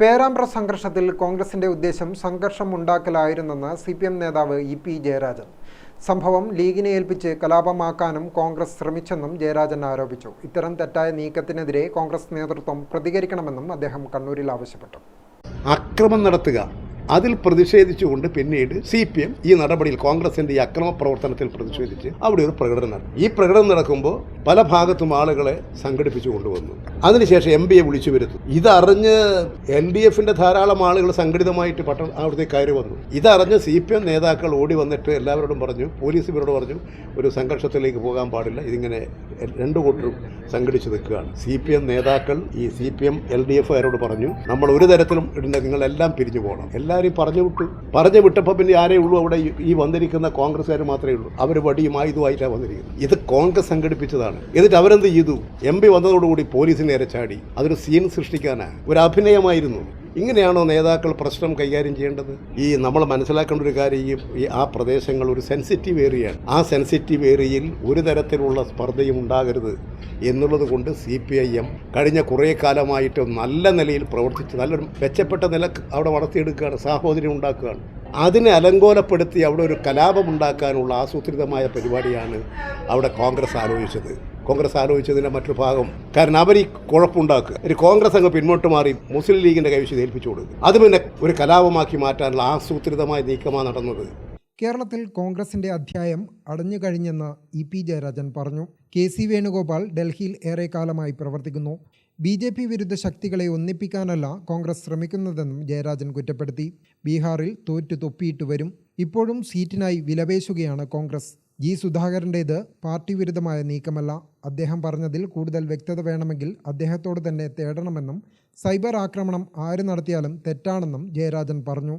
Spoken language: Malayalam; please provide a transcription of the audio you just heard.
പേരാമ്പ്ര സംഘർഷത്തിൽ കോൺഗ്രസിന്റെ ഉദ്ദേശം സംഘർഷം ഉണ്ടാക്കലായിരുന്നെന്ന് സി പി എം നേതാവ് ഇ പി ജയരാജൻ. സംഭവം ലീഗിനെ ഏൽപ്പിച്ച് കലാപമാക്കാനും കോൺഗ്രസ് ശ്രമിച്ചെന്നും ജയരാജൻ ആരോപിച്ചു. ഇത്തരം തെറ്റായ നീക്കത്തിനെതിരെ കോൺഗ്രസ് നേതൃത്വം പ്രതികരിക്കണമെന്നും അദ്ദേഹം കണ്ണൂരിൽ ആവശ്യപ്പെട്ടു. അക്രമം നടത്തുക. അതിൽ പ്രതിഷേധിച്ചുകൊണ്ട് പിന്നീട് സി പി എം ഈ നടപടിയിൽ കോൺഗ്രസിന്റെ ഈ അക്രമ പ്രവർത്തനത്തിൽ പ്രതിഷേധിച്ച് അവിടെ ഒരു പ്രകടനം നടത്തി. ഈ പ്രകടനം നടക്കുമ്പോൾ പല ഭാഗത്തും ആളുകളെ സംഘടിപ്പിച്ചു കൊണ്ടുവന്നു. അതിനുശേഷം എം പിയെ വിളിച്ചു വരുത്തും ഇതറിഞ്ഞ് എൽ ഡി എഫിന്റെ ധാരാളം ആളുകൾ സംഘടിതമായിട്ട് പട്ടണം അവിടുത്തെ കയറി വന്നു. ഇതറിഞ്ഞ് സി പി എം നേതാക്കൾ ഓടി വന്നിട്ട് എല്ലാവരോടും പറഞ്ഞു പോലീസ് ഇവരോട് പറഞ്ഞു ഒരു സംഘർഷത്തിലേക്ക് പോകാൻ പാടില്ല ഇതിങ്ങനെ രണ്ടു കൂട്ടരും സംഘടിച്ചു നിൽക്കുകയാണ്. സി പി എം നേതാക്കൾ ഈ C P M L D എഫുകാരോട് പറഞ്ഞു നമ്മൾ ഒരു തരത്തിലും ഇടുന്ന നിങ്ങളെല്ലാം പിരിഞ്ഞു പോകണം. എല്ലാവരും പറഞ്ഞു വിട്ടു. പറഞ്ഞു വിട്ടപ്പോൾ പിന്നെ ആരേ ഉള്ളൂ അവിടെ ഈ- വന്നിരിക്കുന്ന കോൺഗ്രസ്സുകാർ മാത്രമേ ഉള്ളൂ. അവർ വടിയും ആയുധമായിട്ടാണ് വന്നിരിക്കുന്നത്. ഇത് കോൺഗ്രസ് സംഘടിപ്പിച്ചതാണ്. എന്നിട്ട് അവരെന്ത് ചെയ്തു? എം പി വന്നതോടുകൂടി പോലീസിന് നേരെ ചാടി. അതൊരു സീൻ സൃഷ്ടിക്കാനാണ് ഒരു അഭിനയമായിരുന്നു. ഇങ്ങനെയാണോ നേതാക്കൾ പ്രശ്നം കൈകാര്യം ചെയ്യേണ്ടത്? ഈ നമ്മൾ മനസ്സിലാക്കേണ്ട ഒരു കാര്യം ഈ- ഈ ആ പ്രദേശങ്ങൾ ഒരു സെൻസിറ്റീവ് ഏരിയയാണ് ആ സെൻസിറ്റീവ് ഏരിയയിൽ ഒരു തരത്തിലുള്ള സ്പർദ്ധയും ഉണ്ടാകരുത് എന്നുള്ളത് കൊണ്ട് സി പി ഐ എം കഴിഞ്ഞ കുറേ കാലമായിട്ട് നല്ല നിലയിൽ പ്രവർത്തിച്ച് നല്ലൊരു മെച്ചപ്പെട്ട നില അവിടെ വളർത്തിയെടുക്കുകയാണ്. സാഹോദര്യം ഉണ്ടാക്കുകയാണ്. അതിനെ അലങ്കോലപ്പെടുത്തി അവിടെ ഒരു കലാപം ഉണ്ടാക്കാനുള്ള ആസൂത്രിതമായ പരിപാടിയാണ് അവിടെ കോൺഗ്രസ് ആലോചിച്ചത്. കോൺഗ്രസ് ആലോചിച്ചതിന്റെ മറ്റൊരു ഭാഗം കാരണം അവർ ഈ കുഴപ്പമുണ്ടാക്കുക ഒരു കോൺഗ്രസ് അങ്ങ് പിന്നോട്ട് മാറി മുസ്ലിം ലീഗിന്റെ കൈവശം ഏൽപ്പിച്ചു കൊടുക്കുക. അത് പിന്നെ ഒരു കലാപമാക്കി മാറ്റാനുള്ള ആസൂത്രിതമായ നീക്കമാണ് നടന്നത്. കേരളത്തിൽ കോൺഗ്രസിന്റെ അധ്യായം അടഞ്ഞു കഴിഞ്ഞെന്ന് ഇ പി ജയരാജൻ പറഞ്ഞു. കെ സി വേണുഗോപാൽ ഡൽഹിയിൽ ഏറെക്കാലമായി പ്രവർത്തിക്കുന്നു. ബി ജെ പി വിരുദ്ധ ശക്തികളെ ഒന്നിപ്പിക്കാനല്ല കോൺഗ്രസ് ശ്രമിക്കുന്നതെന്നും ജയരാജൻ കുറ്റപ്പെടുത്തി. ബീഹാറിൽ തോറ്റു തൊപ്പിയിട്ട് വരും. ഇപ്പോഴും സീറ്റിനായി വിലപേശുകയാണ് കോൺഗ്രസ്. ജി സുധാകരന്റേത് പാർട്ടി വിരുദ്ധമായ നീക്കമല്ല. അദ്ദേഹം പറഞ്ഞതിൽ കൂടുതൽ വ്യക്തത വേണമെങ്കിൽ അദ്ദേഹത്തോട് തന്നെ തേടണമെന്നും സൈബർ ആക്രമണം ആര് നടത്തിയാലും തെറ്റാണെന്നും ജയരാജൻ പറഞ്ഞു.